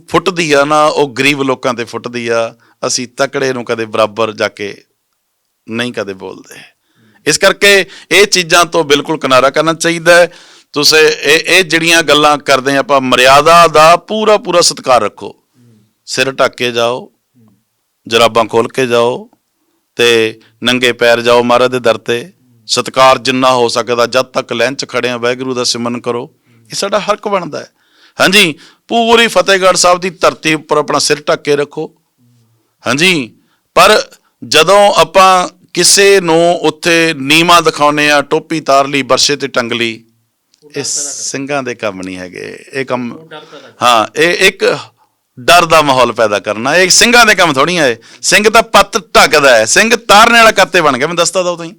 ਫੁੱਟਦੀ ਆ ਨਾ, ਉਹ ਗਰੀਬ ਲੋਕਾਂ ਤੇ ਫੁੱਟਦੀ ਆ, ਅਸੀਂ ਤਕੜੇ ਨੂੰ ਕਦੇ ਬਰਾਬਰ ਜਾ ਕੇ ਨਹੀਂ ਕਦੇ ਬੋਲਦੇ। ਇਸ ਕਰਕੇ ਇਹ ਚੀਜ਼ਾਂ ਤੋਂ ਬਿਲਕੁਲ ਕਿਨਾਰਾ ਕਰਨਾ ਚਾਹੀਦਾ ਹੈ। ਤੁਸੀਂ ਇਹ ਇਹ ਜਿਹੜੀਆਂ ਗੱਲਾਂ ਕਰਦੇ ਆਪਾਂ ਮਰਿਆਦਾ ਦਾ ਪੂਰਾ ਪੂਰਾ ਸਤਿਕਾਰ ਰੱਖੋ। ਸਿਰ ਢੱਕ ਕੇ ਜਾਓ, ਜਰਾਬਾਂ ਖੋਲ ਕੇ ਜਾਓ ਤੇ ਨੰਗੇ ਪੈਰ ਜਾਓ ਮਹਾਰਾਜ ਦੇ ਦਰ ਤੇ। ਸਤਿਕਾਰ ਜਿੰਨਾ ਹੋ ਸਕਦਾ, ਜਦ ਤੱਕ ਲਾਈਨ 'ਚ ਖੜੇ ਆ, ਵਾਹਿਗੁਰੂ ਦਾ ਸਿਮਰਨ ਕਰੋ। ਇਹ ਸਾਡਾ ਹੱਕ ਬਣਦਾ ਹੈ। ਹਾਂਜੀ, ਪੂਰੀ ਫਤਿਹਗੜ੍ਹ ਸਾਹਿਬ ਦੀ ਧਰਤੀ ਉੱਪਰ ਆਪਣਾ ਸਿਰ ਢੱਕ ਕੇ ਰੱਖੋ। ਹਾਂਜੀ, ਪਰ ਜਦੋਂ ਆਪਾਂ ਕਿਸੇ ਨੂੰ ਉੱਥੇ ਨੀਮਾ ਦਿਖਾਉਨੇ ਆ, ਟੋਪੀ ਤਾਰ ਲਈ, ਬਰਸ਼ੇ ਤੇ ਟੰਗ ਲਈ ਇਹ ਸਿੰਘਾਂ ਦੇ ਕੰਮ ਨਹੀਂ ਹੈਗੇ। ਇਹ ਕੰਮ ਹਾਂ ਇਹ ਇੱਕ ਡਰ ਦਾ ਮਾਹੌਲ ਪੈਦਾ ਕਰਨਾ। ਇਹ ਸਿੰਘਾਂ ਦੇ ਕੰਮ ਥੋੜੀ ਹੈ ਸਿੰਘ ਤਾਂ ਪੱਤ ਢੱਕਦਾ ਹੈ। ਸਿੰਘ ਤਾਰਨੇ ਵਾਲਾ ਕਰਤੇ ਬਣ ਗਿਆ? ਮੈਂ ਦੱਸਦਾ ਦੋ ਤੁਸੀਂ।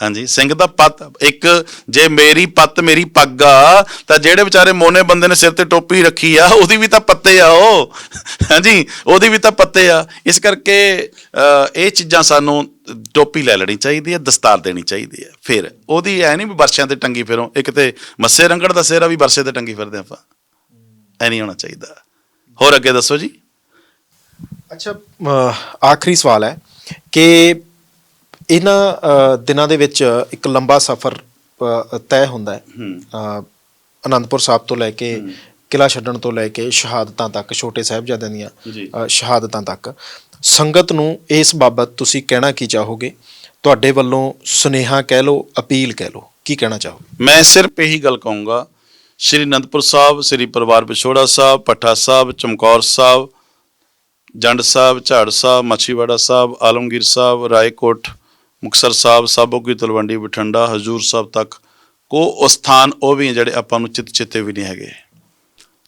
ਹਾਂਜੀ, ਸਿੰਘ ਦਾ ਪੱਤ, ਇੱਕ ਜੇ ਮੇਰੀ ਪੱਤ ਮੇਰੀ ਪੱਗ ਆ, ਤਾਂ ਜਿਹੜੇ ਵਿਚਾਰੇ ਮੋਨੇ ਬੰਦੇ ਨੇ ਸਿਰ ਤੇ ਟੋਪੀ ਰੱਖੀ ਆ, ਉਹਦੀ ਵੀ ਤਾਂ ਪੱਤੇ ਆ ਉਹ। ਹਾਂਜੀ, ਉਹਦੀ ਵੀ ਤਾਂ ਪੱਤੇ ਆ। ਇਸ ਕਰਕੇ ਇਹ ਚੀਜ਼ਾਂ ਸਾਨੂੰ ਟੋਪੀ ਲੈ ਲੈਣੀ ਚਾਹੀਦੀ ਹੈ, ਦਸਤਾਰ ਦੇਣੀ ਚਾਹੀਦੀ ਹੈ। ਫਿਰ, ਉਹਦੀ ਐ ਨਹੀਂ ਵੀ ਵਰਸ਼ਿਆਂ ਤੇ ਟੰਗੀ ਫਿਰੋ। ਇੱਕ ਤੇ ਮੱਸੇ ਰੰਗੜ ਦਾ ਸਿਰ ਆ ਵੀ ਵਰਸੇ ਤੇ ਟੰਗੀ ਫਿਰਦੇ ਆਪਾਂ। ਐ ਨਹੀਂ ਹੋਣਾ ਚਾਹੀਦਾ। ਹੋਰ ਅੱਗੇ ਦੱਸੋ ਜੀ। ਅੱਛਾ ਆਖਰੀ ਸਵਾਲ ਹੈ ਕਿ ਇਹਨਾਂ ਦਿਨਾਂ ਦੇ ਵਿੱਚ ਇੱਕ ਲੰਬਾ ਸਫ਼ਰ ਤੈਅ ਹੁੰਦਾ ਹੈ। ਅਨੰਦਪੁਰ ਸਾਹਿਬ ਤੋਂ ਲੈ ਕੇ ਕਿਲਾ ਛੱਡਣ ਤੋਂ ਲੈ ਕੇ ਸ਼ਹਾਦਤਾਂ ਤੱਕ ਛੋਟੇ ਸਾਹਿਬਜ਼ਾਦਿਆਂ ਦੀਆਂ ਸ਼ਹਾਦਤਾਂ ਤੱਕ। ਸੰਗਤ ਨੂੰ ਇਸ ਬਾਬਤ ਤੁਸੀਂ ਕਹਿਣਾ ਕੀ ਚਾਹੋਗੇ? ਤੁਹਾਡੇ ਵੱਲੋਂ ਸੁਨੇਹਾ ਕਹਿ ਲਓ ਅਪੀਲ ਕਹਿ ਲਓ ਕੀ ਕਹਿਣਾ ਚਾਹੋਗੇ? ਮੈਂ ਸਿਰਫ ਇਹੀ ਗੱਲ ਕਹੂੰਗਾ ਸ਼੍ਰੀ ਅਨੰਦਪੁਰ ਸਾਹਿਬ ਸ਼੍ਰੀ ਪਰਿਵਾਰ ਵਿਛੋੜਾ ਸਾਹਿਬ ਪੱਠਾ ਸਾਹਿਬ ਚਮਕੌਰ ਸਾਹਿਬ ਜੰਡ ਸਾਹਿਬ ਝਾੜ ਸਾਹਿਬ ਮੱਛੀਵਾੜਾ ਸਾਹਿਬ ਆਲਮਗੀਰ ਸਾਹਿਬ ਰਾਏਕੋਟ ਮੁਕਸਰ ਸਾਹਿਬ ਸਾਬੋ ਕੀ ਤਲਵੰਡੀ, ਬਠਿੰਡਾ, ਹਜੂਰ ਸਾਹਿਬ ਤੱਕ ਕੋ ਉਹ ਸਥਾਨ ਉਹ ਵੀ ਜਿਹੜੇ ਆਪਾਂ ਨੂੰ ਚਿਤ ਚਿੱਤੇ ਵੀ ਨਹੀਂ ਹੈਗੇ।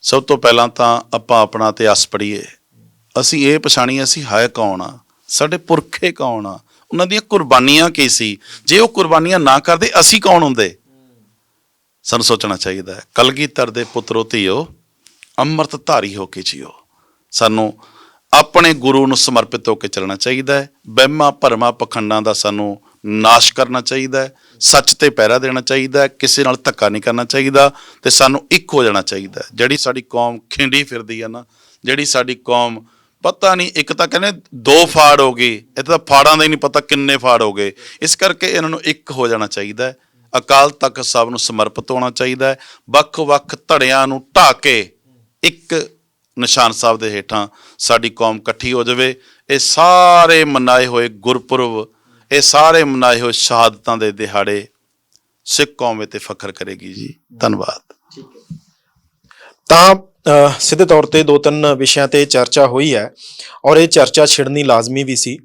ਸਭ ਤੋਂ ਪਹਿਲਾਂ ਤਾਂ ਆਪਾਂ ਆਪਣਾ ਇਤਿਹਾਸ ਪੜ੍ਹੀਏ। ਅਸੀਂ ਇਹ ਪਛਾਣੀਏ ਅਸੀਂ ਹੈ ਕੌਣ ਆ? ਸਾਡੇ ਪੁਰਖੇ ਕੌਣ ਆ? ਉਹਨਾਂ ਦੀਆਂ ਕੁਰਬਾਨੀਆਂ ਕੀ ਸੀ? ਜੇ ਉਹ ਕੁਰਬਾਨੀਆਂ ਨਾ ਕਰਦੇ, ਅਸੀਂ ਕੌਣ ਹੁੰਦੇ? ਸਾਨੂੰ ਸੋਚਣਾ ਚਾਹੀਦਾ ਹੈ। ਕਲਗੀਧਰ ਦੇ ਪੁੱਤਰੋ ਧੀਓ ਅੰਮ੍ਰਿਤ ਧਾਰੀ ਹੋ ਕੇ ਜੀਓ। ਸਾਨੂੰ ਆਪਣੇ ਗੁਰੂ ਨੂੰ ਸਮਰਪਿਤ ਹੋ ਕੇ ਚੱਲਣਾ ਚਾਹੀਦਾ ਹੈ। ਵਹਿਮਾਂ ਭਰਮਾਂ ਪਖੰਡਾਂ ਦਾ ਸਾਨੂੰ ਨਾਸ਼ ਕਰਨਾ ਚਾਹੀਦਾ ਹੈ। ਸੱਚ ਤੇ ਪਹਿਰਾ ਦੇਣਾ ਚਾਹੀਦਾ ਹੈ। ਕਿਸੇ ਨਾਲ ਧੱਕਾ ਨਹੀਂ ਕਰਨਾ ਚਾਹੀਦਾ ਤੇ ਸਾਨੂੰ ਇੱਕ ਹੋ ਜਾਣਾ ਚਾਹੀਦਾ ਹੈ। ਜਿਹੜੀ ਸਾਡੀ ਕੌਮ ਖਿੰਡੀ ਫਿਰਦੀ ਆ ਨਾ, ਜਿਹੜੀ ਸਾਡੀ ਕੌਮ, ਪਤਾ ਨਹੀਂ, ਇੱਕ ਤਾਂ ਕਹਿੰਦੇ ਦੋ ਫਾੜ ਹੋ ਗਈ ਇਹ ਤਾਂ ਫਾੜਾਂ ਦਾ ਹੀ ਨਹੀਂ ਪਤਾ ਕਿੰਨੇ ਫਾੜ ਹੋ ਗਏ। ਇਸ ਕਰਕੇ ਇਹਨਾਂ ਨੂੰ ਇੱਕ ਹੋ ਜਾਣਾ ਚਾਹੀਦਾ ਹੈ। ਅਕਾਲ ਤਖਤ ਸਾਹਿਬ ਨੂੰ ਸਮਰਪਿਤ ਹੋਣਾ ਚਾਹੀਦਾ ਹੈ। ਵੱਖ-ਵੱਖ ਧੜਿਆਂ ਨੂੰ ਢਾ ਕੇ ਇੱਕ ਨਿਸ਼ਾਨ ਸਾਹਿਬ ਦੇ ਹੇਠਾਂ ਸਾਡੀ ਕੌਮ ਇਕੱਠੀ ਹੋ ਜਾਵੇ। ਇਹ ਸਾਰੇ ਮਨਾਏ ਹੋਏ ਗੁਰਪੁਰਬ, ਇਹ ਸਾਰੇ ਮਨਾਏ ਹੋਏ ਸ਼ਹਾਦਤਾਂ ਦੇ ਦਿਹਾੜੇ ਸਿੱਖ ਕੌਮ ਤੇ ਫਖਰ ਕਰੇਗੀ ਜੀ। ਧੰਨਵਾਦ। ਤਾਂ ਸਿੱਧੇ ਤੌਰ ਤੇ ਦੋ ਤਿੰਨ ਵਿਸ਼ਿਆਂ ਤੇ ਚਰਚਾ ਹੋਈ ਹੈ ਔਰ ਇਹ ਚਰਚਾ ਛਿੜਨੀ ਲਾਜ਼ਮੀ ਵੀ ਸੀ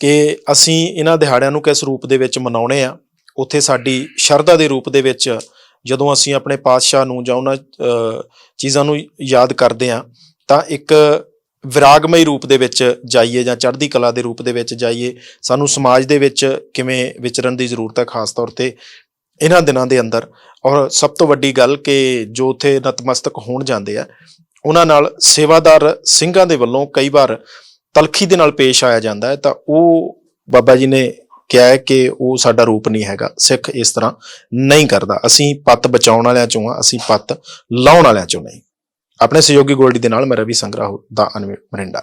ਕਿ ਅਸੀਂ ਇਹਨਾਂ ਦਿਹਾੜਿਆਂ ਨੂੰ ਕਿਸ ਰੂਪ ਦੇ ਵਿੱਚ ਮਨਾਉਣੇ ਆ। ਉੱਥੇ ਸਾਡੀ ਸ਼ਰਧਾ ਦੇ ਰੂਪ ਦੇ ਵਿੱਚ ਜਦੋਂ ਅਸੀਂ ਆਪਣੇ ਪਾਤਸ਼ਾਹ ਨੂੰ ਜਾਂ ਉਹਨਾਂ ਚੀਜ਼ਾਂ ਨੂੰ ਯਾਦ ਕਰਦੇ ਆ ਤਾਂ ਇੱਕ ਵਿਰਾਗਮਈ ਰੂਪ ਦੇ ਵਿੱਚ ਜਾਈਏ ਜਾਂ ਚੜ੍ਹਦੀ ਕਲਾ ਦੇ ਰੂਪ ਦੇ ਵਿੱਚ ਜਾਈਏ, ਸਾਨੂੰ ਸਮਾਜ ਦੇ ਵਿੱਚ ਕਿਵੇਂ ਵਿਚਰਨ ਦੀ ਜ਼ਰੂਰਤ ਹੈ ਖਾਸ ਤੌਰ ਤੇ ਇਹਨਾਂ ਦਿਨਾਂ ਦੇ ਅੰਦਰ। ਔਰ ਸਭ ਤੋਂ ਵੱਡੀ ਗੱਲ ਕਿ ਜੋ ਉੱਥੇ ਨਤਮਸਤਕ ਹੋਣ ਜਾਂਦੇ ਆ, ਉਹਨਾਂ ਨਾਲ ਸੇਵਾਦਾਰ ਸਿੰਘਾਂ ਦੇ ਵੱਲੋਂ ਕਈ ਵਾਰ ਤਲਖੀ ਦੇ ਨਾਲ ਪੇਸ਼ ਆਇਆ ਜਾਂਦਾ ਹੈ, ਤਾਂ ਉਹ ਬਾਬਾ ਜੀ ਨੇ ਕਿਹਾ ਹੈ ਕਿ ਉਹ ਸਾਡਾ ਰੂਪ ਨਹੀਂ ਹੈਗਾ, ਸਿੱਖ ਇਸ ਤਰ੍ਹਾਂ ਨਹੀਂ ਕਰਦਾ। ਅਸੀਂ ਪੱਤ ਬਚਾਉਣ ਵਾਲਿਆਂ ਚੋਂ ਆ, ਅਸੀਂ ਪੱਤ ਲਾਉਣ ਵਾਲਿਆਂ ਚੋਂ ਨਹੀਂ। ਆਪਣੇ ਸਹਿਯੋਗੀ ਗੋਲਡੀ ਦੇ ਨਾਲ ਮੈਂ ਰਵੀ ਸੰਗਰਾਹ ਦਾ ਅਨਵਿ ਮਰਿੰਡਾ।